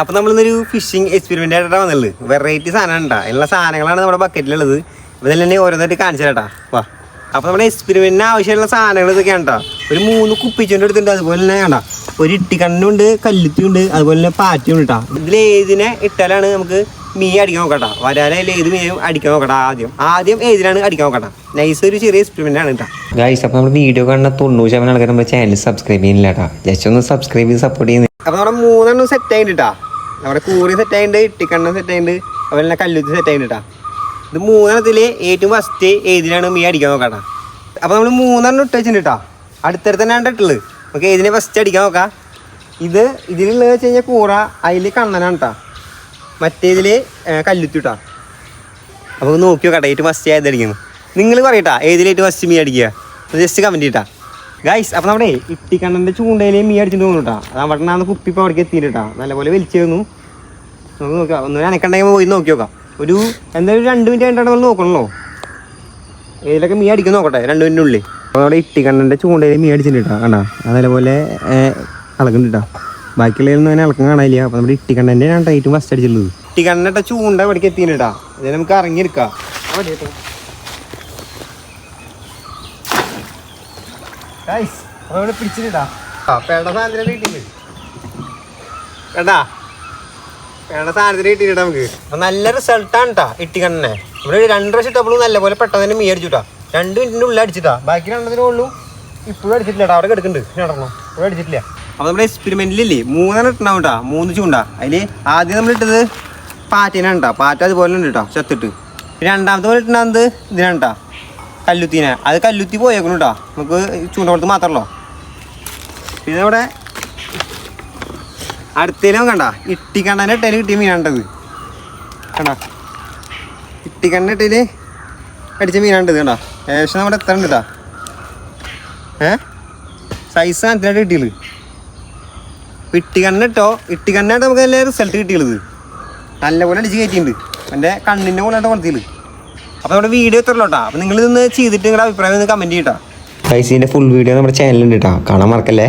അപ്പോൾ നമ്മളിന്നൊരു phishing experiment ആയിട്ടാണ് വന്നുള്ളത് variety സാധനം ഉണ്ടാ എല്ലാ സാധനങ്ങളാണ് നമ്മുടെ ബക്കറ്റിലുള്ളത് ഇതിൽ തന്നെ ഓരോന്നായിട്ട് കാണിച്ചു തരാട്ടാ. വാ. അപ്പോൾ നമ്മുടെ എക്സ്പെരിമെന്റിന് ആവശ്യമുള്ള സാധനങ്ങൾ ഇതൊക്കെയാണ് കേട്ടോ ഒരു മൂന്ന് കുപ്പിച്ചുകൊണ്ട് എടുത്തിട്ടുണ്ട്. അതുപോലെ തന്നെ വേണ്ട ഒരു ഇട്ടിക്കണ്ണുണ്ട് കല്ലുത്തിയുണ്ട് അതുപോലെ തന്നെ പാറ്റിയുണ്ട് കേട്ടോ ഇതിൽ ഏതിനെ ഇട്ടാലാണ് നമുക്ക് മീൻ അടിക്കാൻ നോക്കട്ടാ. വരാലയിൽ ഏത് മീനും അടിക്കാൻ നോക്കട്ടാ ആദ്യം. ആദ്യം ഏതിനാണ് അടിക്കാൻ നോക്കട്ടാ? നൈസ് ഒരു ചെറിയ എക്സ്പെരിമെന്റ് ആണ് കേട്ടോ ഗൈസ് അപ്പോൾ നമ്മുടെ വീഡിയോ കാണുന്ന തൊണ്ണൂറ് ശതമാനം ആൾക്കാർ നമ്മുടെ ചാനൽ സബ്സ്ക്രൈബ് ചെയ്യുന്നില്ല കേട്ടോ ജസ്റ്റ് ഒന്ന് സബ്സ്ക്രൈബ് ചെയ്ത് സപ്പോർട്ട് ചെയ്യുന്നത് അപ്പൊ നമ്മുടെ മൂന്നെണ്ണം സെറ്റ് ആയിട്ടാ നമ്മുടെ കൂറി സെറ്റ് ആയിട്ടുണ്ട് ഇട്ടിക്കണ്ണം സെറ്റ് ആയിട്ടുണ്ട് അതുപോലെ തന്നെ കല്ലുത്തി സെറ്റ് ആയിട്ടാ ഇത് മൂന്നെണ്ണത്തിൽ ഏറ്റവും ഫസ്റ്റ് ഏതിനാണ് മീ അടിക്കാൻ നോക്കാട്ടാ അപ്പൊ നമ്മൾ മൂന്നെണ്ണം ഇട്ട് വെച്ചിട്ടുണ്ട് കേട്ടോ അടുത്തടുത്ത് തന്നെ ഇട്ടുള്ളത് നമുക്ക് ഏതിനെ ഫസ്റ്റ് അടിക്കാൻ നോക്കാം? ഇത് ഇതിലുള്ളത് വെച്ച് കഴിഞ്ഞാൽ കൂറ അതിൽ കണ്ണനാണ് കേട്ടോ മറ്റേതിൽ കല്ലുത്തി കേട്ടോ അപ്പോൾ നോക്കി നോക്കട്ടെ ഏറ്റവും ഫസ്റ്റ് ആയത് അടിക്കുന്നു നിങ്ങൾ പറയട്ടാ ഏതിലേറ്റവും ഫസ്റ്റ് മീ അടിക്കുക? ജസ്റ്റ് കമന്റ് ചെയ്യട്ടാ ഗൈസ് അപ്പൊ നമ്മുടെ ഇട്ടിക്കണ്ണന്റെ ചൂണ്ടയിൽ മീൻ അടിച്ചിട്ട് തോന്നുന്നു കേട്ടോ അത് അവിടെ നിന്നാണ് കുപ്പി അവിടേക്ക് എത്തിയിട്ടാ നല്ലപോലെ വലിച്ചു തന്നു നമുക്ക് നോക്കാം. ഒന്നും അനക്കണ്ടെങ്കിൽ പോയി നോക്കി നോക്കാം. ഒരു എന്തായാലും രണ്ട് മിനിറ്റ് കഴിഞ്ഞിട്ട് നമ്മൾ നോക്കണല്ലോ. ഏതിലൊക്കെ മീൻ അടിക്കാൻ നോക്കട്ടെ. രണ്ട് മിനിറ്റിനുള്ളിൽ അപ്പോൾ നമ്മുടെ ഇട്ടിക്കണ്ണന്റെ ചൂണ്ടയിൽ മീൻ അടിച്ചിട്ടുണ്ട് കണ്ടാ? അത് നല്ലപോലെ ഇളകുന്നുണ്ട് കേട്ടോ നിന്ന് അങ്ങനെ ഇളക്കം കാണാനില്ല. അപ്പോൾ നമ്മുടെ ഇട്ടിക്കണ്ണന്റെ ആണ് ഏറ്റവും ഫസ്റ്റ് അടിച്ചിട്ടുള്ളത്. ഇട്ടിക്കണ്ണന്റെ ചൂണ്ട ഇവിടേക്ക് എത്തിയിട്ടാ ഇത് നമുക്ക് ഇറങ്ങിയെടുക്കാം ഗൈസ് അപ്പോൾ ഇവിടെ പിടിച്ചിട്ടാ പേട സാധനത്തിന് കിട്ടിയിട്ടുണ്ട്. കേട്ടാ പേട സാധനത്തിന് കിട്ടിയിട്ടാ നമുക്ക്. നല്ല റിസൾട്ടാണ് കേട്ടാ ഇട്ടിക്കണ്ണനെ ഇവിടെ ഒരു രണ്ട് പ്രാവശ്യം ഇട്ടപ്പോഴും നല്ലപോലെ പെട്ടെന്ന് തന്നെ മീ അടിച്ചുട്ടാ. രണ്ട് മിനിറ്റിന്റെ ഉള്ളിൽ അടിച്ചിട്ടാ. ബാക്കി രണ്ടതിനേ ഉള്ളൂ. ഇപ്പോഴും അടിച്ചിട്ടില്ല കേട്ടോ അവിടെ കിടക്കുന്നുണ്ട്. ഇപ്പോഴും ഇവിടെ അടിച്ചിട്ടില്ല. അപ്പോൾ നമ്മുടെ എക്സ്പെരിമെന്റിലില്ലേ മൂന്നെണ്ണം ഇട്ടുണ്ടാവും കേട്ടോ മൂന്ന് ചൂണ്ട. അതിൽ ആദ്യം നമ്മൾ ഇട്ടത് പാറ്റേനാണ് കേട്ടോ പാറ്റ അതുപോലെ ഉണ്ട് കേട്ടോ ചത്തിട്ട്. രണ്ടാമത്തെ പോലെ ഇട്ടുണ്ടാകുന്നത് ഇതിനാണ് കേട്ടോ കല്ലുത്തീനെ. അത് കല്ലുത്തി പോയേക്കണം കേട്ടോ നമുക്ക് ചൂണ്ട കൊടുത്ത് മാത്രമല്ലോ പിന്നെ ഇവിടെ അടുത്തേലും കണ്ട. ഇട്ടിക്കണ്ണന്റെ ഇട്ടേൽ കിട്ടിയ മീനാണ്ടത് കണ്ട? ഇട്ടിക്കണ്ണ ഇട്ടേൽ അടിച്ച മീനാണ്ടത് കണ്ട. ഏകദേശം നമ്മുടെ എത്ര ഉണ്ട് ഏ? സൈസ് സാധനത്തിനായിട്ട് കിട്ടിയത്. ഇട്ടിക്കണ്ണ ഇട്ടോ ഇട്ടിക്കണ്ണായിട്ട് നമുക്ക് നല്ല റിസൾട്ട് കിട്ടിയുള്ളത് നല്ലപോലെ അടിച്ച് കയറ്റിയിട്ടുണ്ട്. എന്റെ കണ്ണിന്റെ പോലെ വളർത്തിയത് അപ്പോൾ നമ്മുടെ വീഡിയോ എത്ര കേട്ടോ. അപ്പോൾ നിങ്ങൾ ഇതൊന്ന് ചെയ്തിട്ട് നിങ്ങളുടെ അഭിപ്രായം ഒന്ന് കമന്റ് ചെയ്യട്ടോ ഗൈസ് ഫുൾ വീഡിയോ നമ്മുടെ ചാനലുണ്ട് കേട്ടോ. കാണാൻ മറക്കല്ലേ?